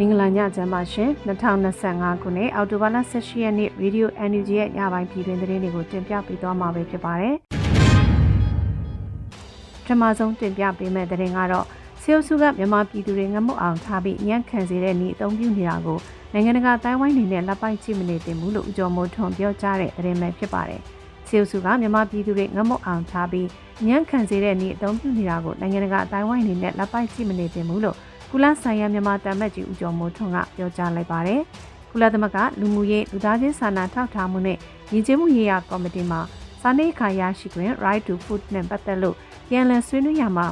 မင်္ဂလာညချမ်းပါရှင်2025ခုနှစ်အောက်တိုဘာလ18ရက်နေ့ရေဒီယို NUG ရဲ့ညပိုင်းပြည်တွင်သတင်းတွေကိုတင်ပြပေးသွားမှာပဲဖြစ်ပါတယ်။ပထမဆုံးတင်ပြပေးမယ့်သတင်းကတော့ဆီယိုစုကမြန်မာပြည်သူတွေငမှုအောင်ထားပြီးညံ့ခံစေတဲ့နေ့အသုံးပြုနေတာကိုနိုင်ငံတကာတိုင်းဝိုင်းနေနဲ့လက်ပိုက်ကြည့်မနေသင့်ဘူးလို့ဦးကျော်မိုးထွန်းပြောကြားတဲ့သတင်းပဲဖြစ်ပါတယ်။ဆီယိုစုကမြန်မာပြည်သူတွေငမှုအောင်ထားပြီးညံ့ခံစေတဲ့နေ့အသုံးပြုနေတာကိုနိုင်ငံတကာတိုင်းဝိုင်းနေနဲ့လက်ပိုက်ကြည့်မနေသင့်ဘူးလို့ ကုလဆိုင်ရာမြန်မာတမတ်ကြီးဦးကျော်မိုးထွန်းကပြောကြားလိုက်ပါတယ်။ကုလသမဂ္ဂလူမှုရေးလူသားချင်းစာနာထောက်ထားမှုနဲ့ညီချင်းမှုရေးရာကော်မတီမှစာနေခါရရှိခွင့် Right to Food နဲ့ပတ်သက်လို့ပြန်လည်ဆွေးနွေးရမှာ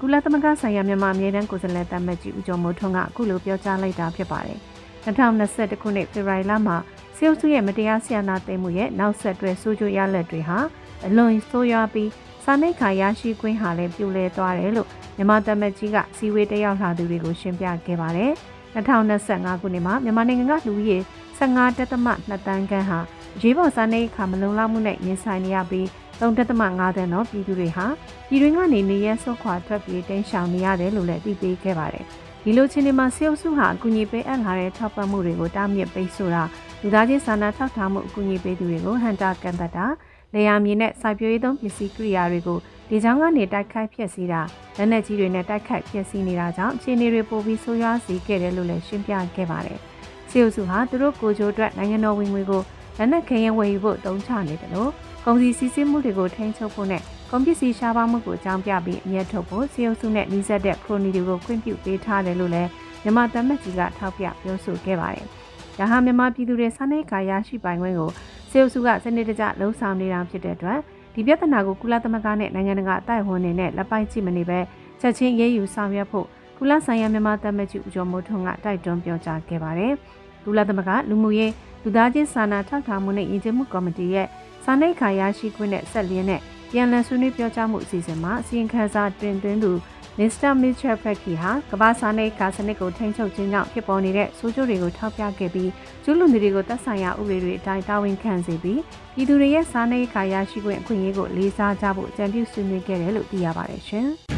ကုလသမဂ္ဂဆိုင်ရာမြန်မာအမြဲတမ်းကိုယ်စားလှယ်တမတ်ကြီးဦးကျော်မိုးထွန်းကအခုလိုပြောကြားလိုက်တာဖြစ်ပါတယ်။2021ခုနှစ်ဖေဖော်ဝါရီလမှာစေုပ်စုရဲ့မတရားဆရာနာသိမ်းမှုရဲ့နောက်ဆက်တွဲဆိုးကျိုးရလဒ်တွေဟာအလွန်ဆိုးရွားပြီးစာနေခါရရှိခွင့်ဟာလည်းပြိုလဲသွားတယ်လို့ မြန်မာတမတ်ကြီးကစီဝေးတက်ရောက်လာသူတွေကိုရှင်းပြခဲ့ပါတယ်။2025ခုနှစ်မှာမြန်မာနိုင်ငံကလူဦးရေ15တက်သမ2တန်းခန့်ဟာရေးပေါ်စာနေခါမလုံလောက်မှုနဲ့ရင်ဆိုင်နေရပြီး3တက်သမ5တန်းသောပြည်သူတွေဟာပြည်တွင်းကနေနေရဲဆုတ်ခွာထွက်ပြေးတိမ်းရှောင်နေရတယ်လို့လည်းသိပေးခဲ့ပါတယ်။ဒီလိုချင်းတွေမှာစေအုပ်စုဟာအကူအညီပေးအပ်လာတဲ့ထောက်ပံ့မှုတွေကိုတားမြစ်ပိတ်ဆို့တာလူသားချင်းစာနာထောက်ထားမှုအကူအညီပေးသူတွေကိုဟန်တာကန်တတာလေယာမြေနဲ့စိုက်ပျိုးရေးသုံးပစ္စည်းကိရိယာတွေကို ဒီကြောင့်ကနေတိုက်ခိုက်ဖျက်ဆီးတာလက်နက်ကြီးတွေနဲ့တိုက်ခိုက်ဖျက်ဆီးနေတာကြောင့်အခြေအနေတွေပိုပြီးဆိုးရွားစေခဲ့တယ်လို့လည်းရှင်းပြခဲ့ပါတယ်။စီအိုစုဟာသူတို့ကိုချိုးအတွက်နိုင်ငံတော်ဝင်ငွေကိုလက်နက်ခဲယံဝယ်ယူဖို့တုံးချနေတယ်လို့ကုန်စည်စည်းစိမ်မှုတွေကိုထိန်းချုပ်ဖို့နဲ့ကုန်ပစ္စည်းရှားပါမှုကိုအကြောင်းပြပြီးအမျက်ထုတ်ဖို့စီအိုစုနဲ့နှီးစပ်တဲ့ခရိုနီတွေကိုခွင့်ပြုပေးထားတယ်လို့လည်းမြန်မာတမတ်ကြီးကထောက်ပြပြောဆိုခဲ့ပါတယ်။ဒါဟာမြန်မာပြည်သူတွေစာနယ်ကာရရှိပိုင်ခွင့်ကိုစီအိုစုကစနစ်တကျလှုံ့ဆော်နေတာဖြစ်တဲ့အတွက် ဒီပြဿနာကိုကုလသမဂ္ဂနဲ့နိုင်ငံတကာအတိုက်အဝန်တွေနဲ့လက်ပိုက်ကြည့်မနေပဲချက်ချင်းရေးယူဆောင်ရွက်ဖို့ကုလဆိုင်ရာမြန်မာတမန်ကြီးဦးကျော်မိုးထွန်းကတိုက်တွန်းပြောကြားခဲ့ပါတယ်။ကုလသမဂ္ဂလူမှုရေးလူသားချင်းစာနာထောက်ထားမှုနဲ့ယဉ်ကျေးမှုကော်မတီရဲ့စာနိတ်ခါရရှိခွင့်နဲ့ဆက်လျင်းနဲ့ပြန်လည်ဆွေးနွေးပြောကြားမှုအစီအစဉ်မှာအစီရင်ခံစာတင်သွင်းသူ မစ္စတာမစ်ချယ်ဖက်ကီဟာကမ္ဘာစာနိတ်ခါစနစ်ကိုထိန်းချုပ်ခြင်းကြောင့်ဖြစ်ပေါ်နေတဲ့ဆိုးကျိုးတွေကိုထောက်ပြခဲ့ပြီးကျူးလွန်သူတွေကိုတပ်ဆိုင်ရာဥပဒေတွေအတိုင်းတာဝန်ခံစေပြီးပြည်သူတွေရဲ့စာနိတ်ခါရရှိခွင့်အခွင့်အရေးကိုလေးစားကြဖို့အကြံပြုဆွေးနွေးခဲ့တယ်လို့သိရပါတယ်ရှင်။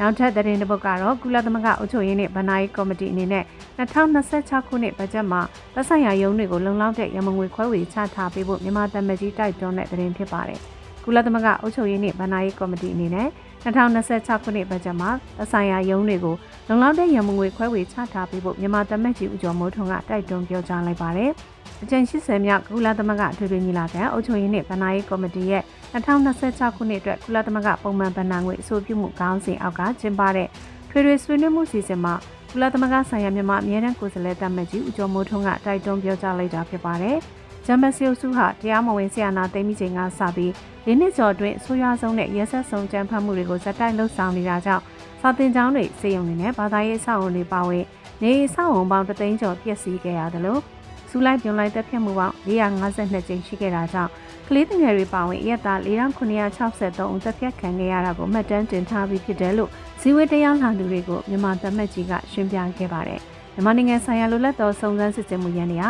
နောက်ထပ်သတင်းတစ်ပုဒ်ကတော့ကုလသမဂ္ဂအုပ်ချုပ်ရေးနှင့်ဗဏ္ဍာရေးကော်မတီအနေနဲ့2026ခုနှစ်ဘတ်ဂျက်မှာသက်ဆိုင်ရာရုံးတွေကိုလုံလောက်တဲ့ရမငွေခွဲဝေချထားပေးဖို့မြန်မာတမန်ကြီးတိုက်တွန်းတဲ့သတင်းဖြစ်ပါတယ်။ ကုလသမဂ္ဂအုပ်ချုပ်ရေးနှင့်ဗဏ္ဍာရေးကော်မတီအနေနဲ့2026ခုနှစ်ဘတ်ဂျက်မှာသက်ဆိုင်ရာရုံးတွေကိုလုံလောက်တဲ့ရမငွေခွဲဝေချထားပေးဖို့မြန်မာတမန်ကြီးဦးကျော်မိုးထွန်းကတိုက်တွန်းပြောကြားလိုက်ပါတယ်။အကြံ80မြောက်ကုလသမဂ္ဂအထွေထွေညီလာခံအုပ်ချုပ်ရေးနှင့်ဗဏ္ဍာရေးကော်မတီရဲ့2026ခုနှစ်အတွက်ကုလသမဂ္ဂပုံမှန်ဗဏ္ဍာငွေအဆိုပြုမှုခေါင်းစဉ်အောက်ကကျင်းပတဲ့ထွေထွေဆွေးနွေးမှုစီစဉ်မှာကုလသမဂ္ဂဆိုင်ရာမြန်မာအမြဲတမ်းကိုယ်စားလှယ်တမတ်ကြီးဦးကျော်မိုးထွန်းကတိုက်တွန်းပြောကြားလိုက်တာဖြစ်ပါတယ်။ ဂျမ်ဘစီယိုစုဟာတရားမဝင်ဆရာနာသိမ်းမိချိန်ကစပြီး၄နှစ်ကျော်အတွင်းဆိုးရွားဆုံးနဲ့ရဲဆက်ဆုံးကြမ်းဖက်မှုတွေကိုဇက်တိုက်လှုပ်ဆောင်နေတာကြောင့်စာသင်ကျောင်းတွေစေယုံတွေနဲ့ဘာသာရေးအဆောက်အအုံတွေပါဝင်နေအဆောက်အအုံပေါင်းတသိန်းကျော်ပျက်စီးခဲ့ရတယ်လို့စူလိုက်ပြုံလိုက်တက်ဖြတ်မှုပေါင်း452ကြိမ်ရှိခဲ့တာကြောင့်ကလေးငယ်တွေပါဝင်ရက်သား4963ဦးတက်ဖြတ်ခံခဲ့ရတာကိုမှတ်တမ်းတင်ထားပြီးဖြစ်တယ်လို့ဇီဝတရားလာသူတွေကိုမြန်မာတမတ်ကြီးကရှင်းပြခဲ့ပါတယ်။ မြန်မာနိုင်ငံဆိုင်ရာလူလက်တော်စုံစမ်းစစ်ဆေးမှုရန်တွေက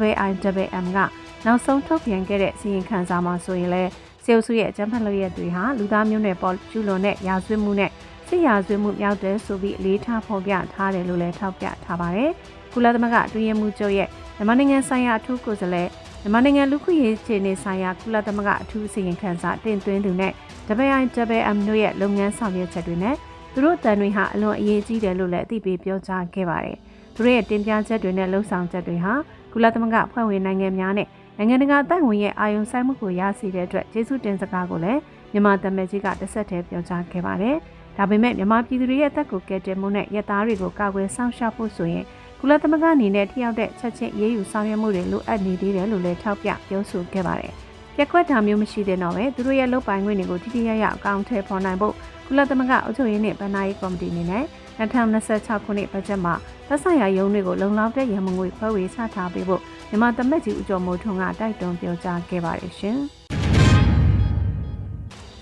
WIWM ကနောက်ဆုံးထုတ်ပြန်ခဲ့တဲ့စီရင်ခံစာမှာဆိုရင်လည်းစေအုပ်စုရဲ့အကြမ်းဖက်လုပ်ရက်တွေဟာလူသားမျိုးနွယ်ပေါ်ကျူးလွန်တဲ့ရာဇဝတ်မှုနဲ့စစ်ရာဇဝတ်မှုမြောက်တယ်ဆိုပြီးအလေးထားဖော်ပြထားတယ်လို့လည်းထောက်ပြထားပါတယ်။ကုလသမဂ္ဂအတွင်းရေးမှူးချုပ်ရဲ့မြန်မာနိုင်ငံဆိုင်ရာအထူးကိုယ်စားလှယ်မြန်မာနိုင်ငံလူခွင့်ရေးခြေနေဆိုင်ရာကုလသမဂ္ဂအထူးအစီရင်ခံစာတင်သွင်းသူနဲ့ WIWM တို့ရဲ့လုပ်ငန်းဆောင်ရွက်ချက်တွေနဲ့သူတို့တန်တွေဟာအလွန်အရေးကြီးတယ်လို့လည်းအသိပေးပြောကြားခဲ့ပါတယ်။ သူတို့ရဲ့တင်ပြချက်တွေနဲ့လှုံ့ဆော်ချက်တွေဟာကုလသမဂ္ဂဖွဲ့ဝင်နိုင်ငံများနဲ့နိုင်ငံတကာတိုင်ဝင်ရဲ့အာယုံဆိုင်မှုကိုရရှိတဲ့အတွက်ကျေးဇူးတင်စကားကိုလည်းမြန်မာတမန်ကြီးကတစ်ဆက်တည်းပြောကြားခဲ့ပါတယ်။ဒါပေမဲ့မြန်မာပြည်သူတွေရဲ့အသက်ကိုကယ်တင်မှုနဲ့ရသားတွေကိုကာကွယ်ဆောင်ရှောက်ဖို့ဆိုရင်ကုလသမဂ္ဂအနေနဲ့ထိရောက်တဲ့ချက်ချင်းရေးယူဆောင်ရွက်မှုတွေလိုအပ်နေသေးတယ်လို့လည်းထောက်ပြပြောဆိုခဲ့ပါတယ်။ပြက်ကွက်တာမျိုးမရှိတဲ့တော့ပဲသူတို့ရဲ့လုပ်ပိုင်ခွင့်တွေကိုထိထိရောက်ရောက်အကောင့်ထဲပေါ်နိုင်ဖို့ကုလသမဂ္ဂအုပ်ချုပ်ရေးနှင့်ဗဏ္ဍာရေးကော်မတီအနေနဲ့2026ခုနှစ်ဘတ်ဂျက်မှာ သက်ဆိုင်ရာရုံးတွေကိုလုံလောက်တဲ့ရမငွေခွဲဝေချထားပေးဖို့မြန်မာသမက်ကြီးဦးကျော်မိုးထွန်းကတိုက်တွန်းပြောကြားခဲ့ပါတယ်ရှင်။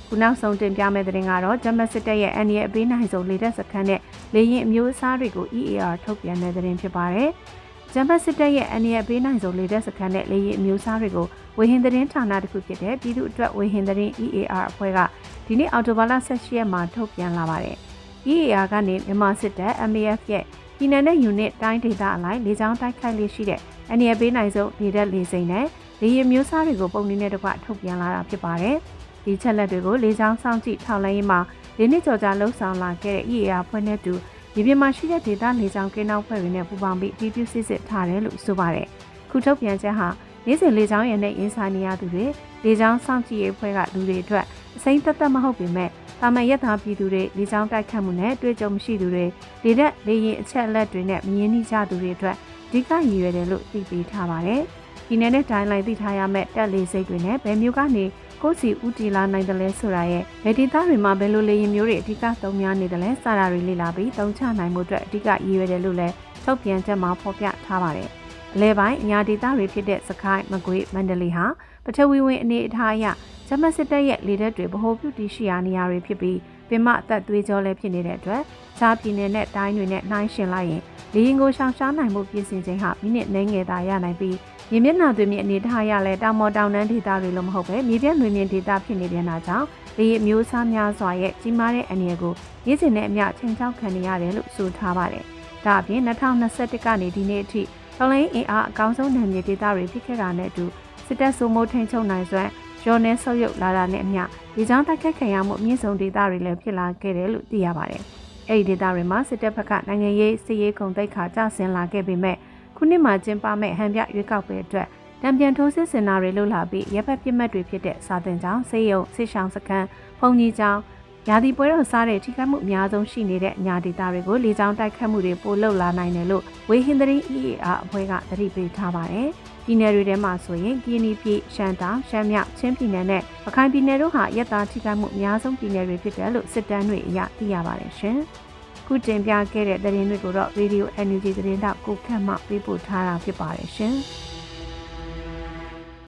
ခုနောက်ဆုံးတင်ပြမယ့်သတင်းကတော့ဂျမတ်စစ်တပ်ရဲ့အန်ဒီရဲ့အပေးနိုင်ဆုံးလေတပ်စခန်းနဲ့လေရင်အမျိုးအစားတွေကို EAR ထုတ်ပြန်တဲ့သတင်းဖြစ်ပါတယ်။ဂျမတ်စစ်တပ်ရဲ့အန်ဒီရဲ့အပေးနိုင်ဆုံးလေတပ်စခန်းနဲ့လေရင်အမျိုးအစားတွေကိုဝေဟင်သတင်းဌာနတစ်ခုဖြစ်တဲ့ပြည်သူ့အတွက်ဝေဟင်သတင်း EAR အဖွဲ့ကဒီနေ့အော်တိုဘာလ18ရက်မှာထုတ်ပြန်လာပါတယ်။ EAR ကနေမြန်မာစစ်တပ် MAF ရဲ့ ပြည်내နဲ့ unit တိုင်းဒေသအလိုက်လေကြောင်းတိုက်ခိုက်လေးရှိတဲ့အနေရပေးနိုင်ဆုံးလေတပ်လေစိမ်နဲ့လေယာဉ်မျိုးစားတွေကိုပုံနေနဲ့တကွထုတ်ပြန်လာတာဖြစ်ပါတယ်။ဒီချက်လက်တွေကိုလေကြောင်းစောင့်ကြည့်ထောက်လှမ်းရေးမှာဒီနှစ်ကျော်ကြာလှုပ်ဆောင်လာခဲ့တဲ့ EAR ဖွဲ့နဲ့တူဒီပြင်မှာရှိတဲ့ဒေသလေကြောင်းကင်းနောက်ဖွဲ့တွေနဲ့ပူးပေါင်းပြီးတည်ပြုစစ်စစ်ထားတယ်လို့ဆိုပါတယ်။ခုထုတ်ပြန်ချက်ဟာနေ့စဉ်လေကြောင်းရနဲ့အင်းဆိုင်နေရသူတွေလေကြောင်းစောင့်ကြည့်ရေးဖွဲ့ကလူတွေအတွက်အစိမ့်သက်သက်မဟုတ်ပေမဲ့ တာမန်ရက်သားပြည်သူတွေလေကြောင်းတိုက်ခတ်မှုနဲ့တွေ့ကြုံမရှိသူတွေလေတက်လေရင်အချက်အလက်တွေနဲ့မရင်းနှီးကြသူတွေအတွက်အဓိကရည်ရွယ်တယ်လို့သိပေးထားပါတယ်။ဒီနေ့နဲ့တိုင်းလိုက်သိထားရမယ့်တက်လေစိတ်တွေနဲ့ဘယ်မျိုးကနေကိုယ်စီဦးတည်လာနိုင်တယ်လဲဆိုတာရဲ့ဗေဒီသားတွေမှာဘယ်လိုလေရင်မျိုးတွေအဓိကသုံးများနေတယ်လဲစတာတွေလေ့လာပြီးသုံးချနိုင်မှုအတွက်အဓိကရည်ရွယ်တယ်လို့လည်းထုတ်ပြန်ချက်မှာဖော်ပြထားပါတယ်။ အလဲပိုင်းအညာဒေသတွေဖြစ်တဲ့စကိုင်းမကွေးမန္တလေးဟာပထဝီဝင်အနေအထားအရဂျမစစ်တပ်ရဲ့လေတပ်တွေဗဟိုပြုတည်ရှိရာနေရာတွေဖြစ်ပြီးပင်မအသက်သွေးကြောလည်းဖြစ်နေတဲ့အတွက်ခြားပြည်နယ်နဲ့တိုင်းတွေနဲ့နှိုင်းယှဉ်လိုက်ရင်လေရင်ကိုရှောင်ရှားနိုင်မှုပြင်ဆင်ခြင်းဟာမိနစ်နှဲငယ်သာရနိုင်ပြီးမြေမျက်နှာသွေးမြေအနေထားရလဲတောင်မော်တောင်တန်းဒေသတွေလို့မဟုတ်ပဲမြေပြန့်လွင်ပြင်ဒေသဖြစ်နေပြန်တာကြောင့်လေရင်မျိုးစားများစွာရဲ့ကြီးမားတဲ့အန္တရာယ်ကိုရည်စင်တဲ့အမျှချိန်ချောက်ခံနေရတယ်လို့ဆိုထားပါတယ်။ဒါအပြင်2021ကနေဒီနေ့အထိ တော်လိုင်းအင်အားအကောင်းဆုံးနယ်မြေဒေသတွေဖြစ်ခဲ့တာနဲ့အတူစစ်တပ်စိုးမိုးထိန်ချုပ်နိုင်စွမ်းရောနေဆုပ်ယုပ်လာတာနဲ့အမျှဒီကြောင့်တိုက်ခိုက်ခံရမှုအမြင့်ဆုံးဒေသတွေလည်းဖြစ်လာခဲ့တယ်လို့သိရပါတယ်။အဲဒီဒေသတွေမှာစစ်တပ်ဘက်ကနိုင်ငံရေးစစ်ရေးခုံတိတ်ခါကျဆင်းလာခဲ့ပေမဲ့ခုနှစ်မှာကျင်းပမဲ့ဟန်ပြရွေးကောက်ပွဲအတွက်တံပြန်ထိုးစစ်စင်တာတွေလှုပ်လာပြီးရပ်ဖက်ပြစ်မှတ်တွေဖြစ်တဲ့စာတင်ကျောင်းဆေးရုံစစ်ဆောင်စခန်းဖုန်ကြီးကျောင်း ရာသီပွဲတော်စားတဲ့ထိခိုက်မှုအများဆုံးရှိနေတဲ့ညာဒေသတွေကိုလေကြောင်းတိုက်ခတ်မှုတွေပိုလှုပ်လာနိုင်တယ်လို့ဝေဟင်သတင်း EAR အဖွဲ့ကသတိပေးထားပါတယ်။ပြည်နယ်တွေထဲမှာဆိုရင်ကီနီပြည်ရှမ်းတောင်ရှမ်းမြောက်ချင်းပြည်နယ်နဲ့ပခိုင်ပြည်နယ်တို့ဟာရက်သားထိခိုက်မှုအများဆုံးပြည်နယ်တွေဖြစ်တယ်လို့စစ်တမ်းတွေအရသိရပါတယ်ရှင်။ခုတင်ပြခဲ့တဲ့သတင်းတွေကိုတော့ Radio NUG သတင်းတောက်ကိုခန့်မှပေးပို့ထားတာဖြစ်ပါတယ်ရှင်။